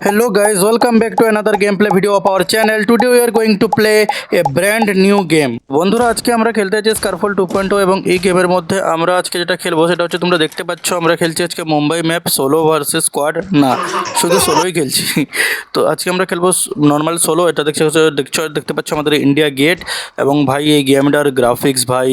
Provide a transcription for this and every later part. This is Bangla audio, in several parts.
Hello guys, welcome back to another gameplay video of our channel. Today we are going to play a brand new game. বন্ধুরা আজকে আমরা খেলতে যাচ্ছি স্কারফল টু পয়েন্ট এবং এই গেমের মধ্যে আমরা আজকে যেটা খেলব সেটা হচ্ছে তোমরা দেখতে পাচ্ছ আমরা খেলছি আজকে Mumbai map solo versus squad না শুধু সোলোই খেলছি তো আজকে আমরা খেলব নর্মাল সোলো এটা দেখছ দেখছ দেখতে পাচ্ছ আমাদের ইন্ডিয়া গেট এবং ভাই এই গেমটার গ্রাফিক্স ভাই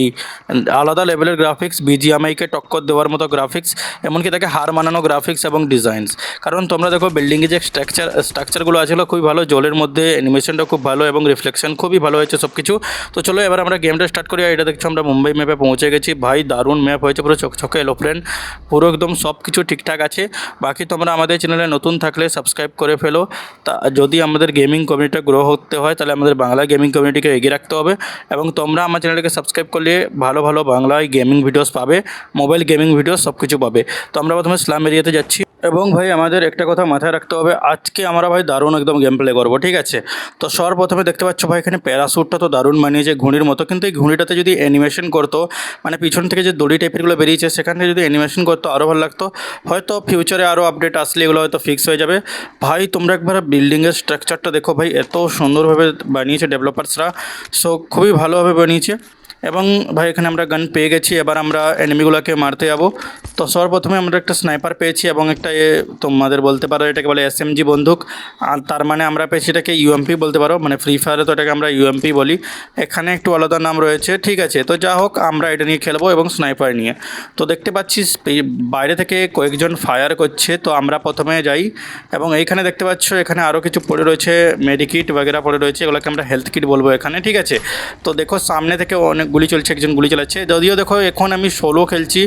আলাদা লেভেলের গ্রাফিক্স বিজিএমআইকে টক্কর দেওয়ার মতো গ্রাফিক্স এমনকি তাকে হার মানানো গ্রাফিক্স এবং ডিজাইনস কারণ তোমরা দেখো বিল্ডিংয়ে যে স্ট্রাকচার স্ট্রাকচারগুলো আছে খুবই ভালো, জলের মধ্যে অ্যানিমেশনটা খুব ভালো এবং রিফ্লেকশন খুবই ভালো হয়েছে সব কিছু তো চলো এবার আমরা গেমটা স্টার্ট করি এটা দেখছ আমরা মুম্বাই ম্যাপে পৌঁছে গেছি। ভাই, দারুণ ম্যাপ হয়েছে, পুরো চকচকে এলোপ্লেন পুরো একদম সব কিছু ঠিকঠাক আছে। বাকি তোমরা আমাদের চ্যানেলে নতুন থাকলে সাবস্ক্রাইব করে ফেলো। তা যদি আমাদের গেমিং কমিউনিটিটা গ্রো করতে হয়, তাহলে আমাদের বাংলা গেমিং কমিউনিটিকে এগিয়ে রাখতে হবে এবং তোমরা আমার চ্যানেলকে সাবস্ক্রাইব করলে ভালো ভালো বাংলায় গেমিং ভিডিওস পাবে মোবাইল গেমিং ভিডিওস সব কিছু পাবে। তো আমরা প্রথমে স্লাম এরিয়াতে যাচ্ছি। এবং ভাই আমাদের একটা কথা মাথায় রাখতে হবে, আজকে আমরা ভাই দারুণ একদম গেম প্লে করব, ঠিক আছে? তো সর্বপ্রথমে দেখতে পাচ্ছ ভাই এখানে প্যারাশুটটা তো দারুণ বানিয়েছে ঘুড়ির মতো, কিন্তু এই ঘুড়িটাতে যদি অ্যানিমেশন করতো মানে পিছন থেকে যে দড়ি টাইপেরগুলো বেরিয়েছে, সেখান থেকে যদি অ্যানিমেশন করতো আরও ভালো লাগতো। হয়তো ফিউচারে আরও আপডেট আসলে এগুলো হয়তো ফিক্স হয়ে যাবে। ভাই তোমরা একবার বিল্ডিংয়ের স্ট্রাকচারটা দেখো ভাই, এত সুন্দরভাবে বানিয়েছে ডেভেলপার্সরা সো খুবই ভালোভাবে বানিয়েছে। এবং ভাই এখানে আমরা গান পেয়ে গেছি, এবার আমরা এনিমিগুলোকে মারতে যাব। তো সর্বপ্রথমে আমরা একটা স্নাইপার পেয়েছি এবং একটা তোমাদের বলতে পারো এটাকে বলে এস জি বন্দুক। আর তার মানে আমরা পেয়েছি এটাকে ইউএমপি বলতে পারো মানে ফ্রি ফায়ারে তো এটাকে আমরা ইউএমপি বলি। এখানে একটু আলাদা নাম রয়েছে, ঠিক আছে। তো যা হোক, আমরা এটা নিয়ে খেলব এবং স্নাইপার নিয়ে। তো দেখতে পাচ্ছি বাইরে থেকে কয়েকজন ফায়ার করছে, তো আমরা প্রথমে যাই এবং এইখানে দেখতে পাচ্ছ, এখানে আরও কিছু পড়ে রয়েছে মেডিকিট বগেরা পড়ে রয়েছে, এগুলোকে আমরা হেলথ কিট বলব এখানে, ঠিক আছে। তো দেখো, সামনে থেকে অনেক গুলি চলছে, একজন গুলি চালাচ্ছে। যদিও দেখো, এখন আমি সোলো খেলছি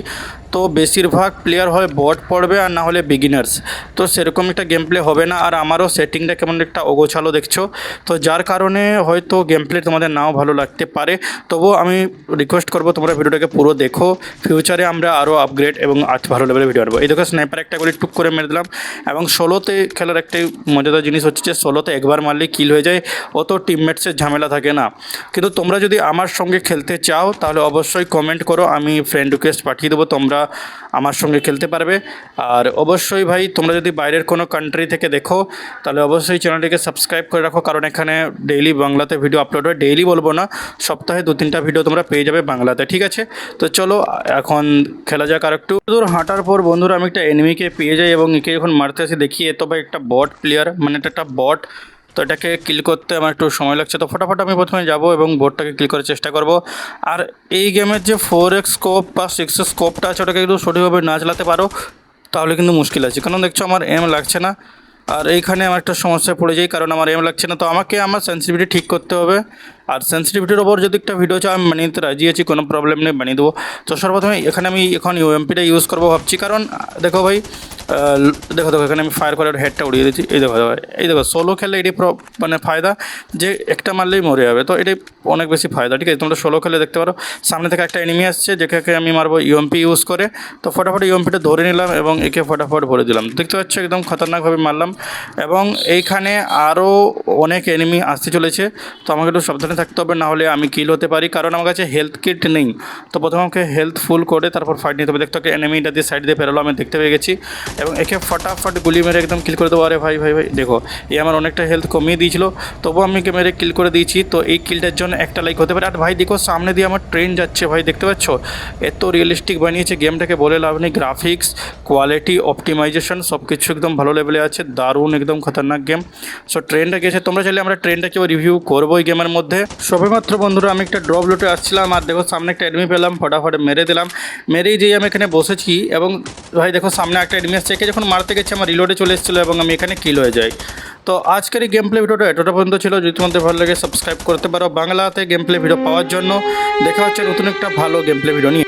তো বেশিরভাগ প্লেয়ার হয় বট পড়বে আর না হলে বিগিনার্স তো সেরকম একটা গেম প্লে হবে না আর আমারও সেটিংটা কেমন একটা অগোছালো দেখছ। তো যার কারণে হয়তো গেম প্লে তোমাদের নাও ভালো লাগতে পারে। তবুও আমি রিকোয়েস্ট করব তোমরা ভিডিওটাকে পুরো দেখো। ফিউচারে আমরা আরও আপগ্রেড এবং আজ ভালো লেভেলের ভিডিও আনব। এই দেখো স্নাইপার একটা করে টুক করে মেরে দিলাম এবং ষোলোতে খেলার একটাই মজাদার জিনিস হচ্ছে যে ষোলোতে একবার মারলে কিল হয়ে যায়। অত টিমমেটসের ঝামেলা থাকে না। কিন্তু তোমরা যদি আমার সঙ্গে খেলতে চাও তাহলে অবশ্যই কমেন্ট করো। আমি ফ্রেন্ড রিকোয়েস্ট পাঠিয়ে দেবো। তোমরা আমার সঙ্গে খেলতে পারবে। আর অবশ্যই ভাই, তোমরা যদি বাইরের কোনো কান্ট্রি থেকে দেখো, তাহলে অবশ্যই চ্যানেলটিকে সাবস্ক্রাইব করে রাখো, কারণ এখানে ডেইলি বাংলাতে ভিডিও আপলোড হয়। ডেইলি বলব না, সপ্তাহে দু তিনটা ভিডিও তোমরা পেয়ে যাবে বাংলাতে, ঠিক আছে? তো চলো, এখন খেলা যাক আর একটু। দূর হাঁটার পর, বন্ধুরা, আমি একটা এনিমিকে পেয়ে যাই এবং একে যখন মারতে আসি, দেখি এ তো ভাই একটা বট প্লেয়ার মানে একটা বট তো এটাকে কিল করতে আমার একটু সময় লাগছে। তো ফটাফট আমি প্রথমে যাব এবং বোর্ডটাকে কিল করার চেষ্টা করব। আর এই গেমের যে ফোর এক্স স্কোপ বা সিক্স স্কোপটা আছে, ওটাকে একটু সঠিকভাবে না চালাতে পারো, তাহলে কিন্তু মুশকিল আছে। কারণ দেখছ আমার এম লাগছে না। আর এইখানে আমার একটা সমস্যায় পড়ে যাই, কারণ আমার এম লাগছে না। তো আমাকে আমার সেন্সিটিভিটি ঠিক করতে হবে। আর সেন্সিটিভিটির ওপর যদি একটা ভিডিও চাও, আমি বানিয়ে দিতে রাজি আছি, কোনো প্রবলেম নেই, বানিয়ে দেবো। তো সর্বপ্রথমে এখানে আমি এখন ইউএমপিটা ইউজ করব ভাবছি। কারণ, দেখো ভাই দেখো দেখো, এখানে আমি ফায়ার করে হেডটা উড়িয়ে দিচ্ছি এই দেখো দেখো, এই দেখো সোলো খেললে এটি মানে ফায়দা যে একটা মারলেই মরে যাবে। তো এটি অনেক বেশি ফায়দা, ঠিক আছে? তোমরা সোলো খেলে দেখতে পারো। সামনে থেকে একটা এনিমি আসছে, যেটাকে আমি মারবো ইউএমপি ইউজ করে। তো ফটাফট ইউএমপিটা ধরে নিলাম এবং একে ফটাফট ভরে দিলাম। দেখতে পাচ্ছ, একদম খতরনাকভাবে মারলাম। এবং এইখানে আরও অনেক এনিমি আসতে চলেছে। তো আমাকে একটু সাবধানে থাকতে হবে, না হলে আমি কিল হতে পারি। কারণ আমার কাছে হেলথ কিট নেই। তো প্রথমে আমাকে হেলথ ফুল করে তারপর ফাইট নিতে হবে। দেখতে এনিমিটা দিয়ে সাইড দিয়ে পেরোলো, আমি দেখতে পেয়ে গেছি। এবং একে ফটাফট গুলি মেরে একদম কিল করে দেবো। আরে ভাই ভাই ভাই, দেখো এই আমার অনেকটা হেলথ কমিয়ে দিয়েছিল, তবুও আমি একে মেরে কিল করে দিয়েছি। তো এই কিলটার জন্য একটা লাইক হতে পারে। আর ভাই, দেখো, সামনে দিয়ে আমার ট্রেন যাচ্ছে, ভাই, দেখতে পাচ্ছ? এত রিয়েলিস্টিক বানিয়েছে গেমটাকে বলে লাভ নেই। গ্রাফিক্স কোয়ালিটি অপটিমাইজেশন সব কিছু একদম ভালো লেভেলে আছে। দারুণ, একদম খতরনাক গেম সো ট্রেনটা গেছে তোমরা চাইলে আমরা ট্রেনটাকেও রিভিউ করব এই গেমের মধ্যে। সবেমাত্র বন্ধুরা, আমি একটা ড্রপ লুটে আসছিলাম, আর দেখো, সামনে একটা এডমি পেলাম, ফটাফট মেরে দিলাম। মেরেই যেই আমি এখানে বসেছি, এবং ভাই, দেখো, সামনে একটা এডমি একে যখন মারতে গেছে, আমার রিলোডে চলে এসেছিল এবং আমি এখানে কিল হয়ে যাই। তো আজকের এই গেম প্লে ভিডিওটা এতটা পর্যন্ত ছিল। যদি তোমাদের ভালো লাগে সাবস্ক্রাইব করতে পারো। বাংলাতে গেম প্লে ভিডিও পাওয়ার জন্য। দেখা হচ্ছে নতুন একটা ভালো গেম প্লে ভিডিও নিয়ে।